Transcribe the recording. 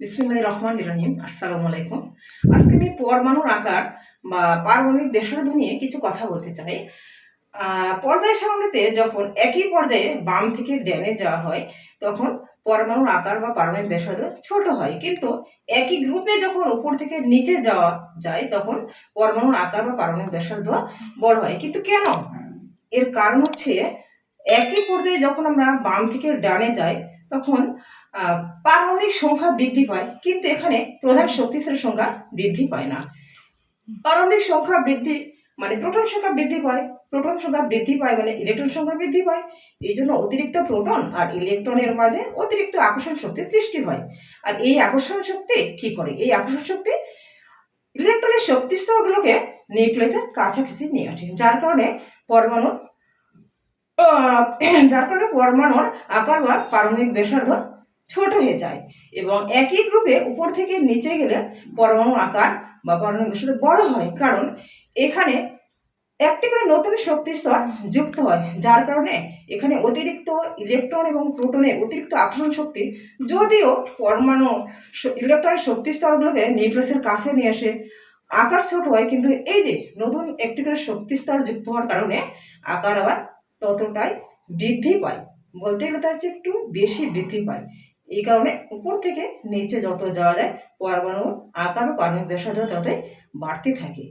বিসমিল্লাহ রহমান রহিম আসসালামু আলাইকুম আজকে আমি পরমাণুর আকার বা পারমাণবিক ব্যাসার্ধ নিয়ে কিছু কথা বলতে চাই। পর্যায় সারণীতে যখন একই পর্যায়ে বাম থেকে ড্যানে যাওয়া হয়, তখন পরমাণুর আকার বা পারমাণবিক ব্যাসার্ধ ছোট হয়। কিন্তু একই গ্রুপে যখন উপর থেকে নিচে যাওয়া যায়, তখন পরমাণুর আকার বা পারমাণবিক ব্যাসার্ধ বড় হয়। কিন্তু কেন? এর কারণ হচ্ছে, একই পর্যায়ে যখন আমরা বাম থেকে ডানে যাই, তখন পারমাণবিক সংখ্যা বৃদ্ধি পায় কিন্তু এখানে প্রধান শক্তিশালী সংখ্যা বৃদ্ধি পায় না। পারমাণবিক সংখ্যা বৃদ্ধি মানে প্রোটন সংখ্যা বৃদ্ধি পায় প্রোটন সংখ্যা বৃদ্ধি পায় মানে ইলেকট্রন সংখ্যা বৃদ্ধি পায়। এই জন্য অতিরিক্ত প্রোটন আর ইলেকট্রনের মাঝে অতিরিক্ত আকর্ষণ শক্তি সৃষ্টি হয়। আর এই আকর্ষণ শক্তি কি করে? এই আকর্ষণ শক্তি ইলেকট্রনের শক্তি স্তরগুলোকে নিউক্লিয়াসের কাছাকাছি নিয়ে আসে যার কারণে পরমাণু আহ, যার কারণে পরমাণুর আকার বা পারমাণবিক ব্যাসার্ধ ছোট হয়ে যায় এবং একই গ্রুপে উপর থেকে নিচে গেলে পরমাণু আকার বা পরমাণু ব্যাসার্ধ বড় হয়। কারণ এখানে একটি করে নতুন শক্তি স্তর যুক্ত হয়, যার কারণে এখানে অতিরিক্ত ইলেকট্রন এবং প্রোটনের অতিরিক্ত আকর্ষণ শক্তি যদিও পরমাণু ইলেকট্রনের শক্তি স্তরগুলোকে নিউক্লিয়াসের কাছে নিয়ে আসে। আকার ছোট হয়, কিন্তু এই যে নতুন একটি করে শক্তি স্তর যুক্ত হওয়ার কারণে আকার আবার ততটাই বৃদ্ধি পায়। বলতে গেলে তার চেয়ে একটু বেশি বৃদ্ধি পায়। এই কারণে উপর থেকে নিচে যত যাওয়া যায়, পরমাণুর আকার ও পারমাণবিক ব্যাসার্ধ ততই বাড়তে থাকে।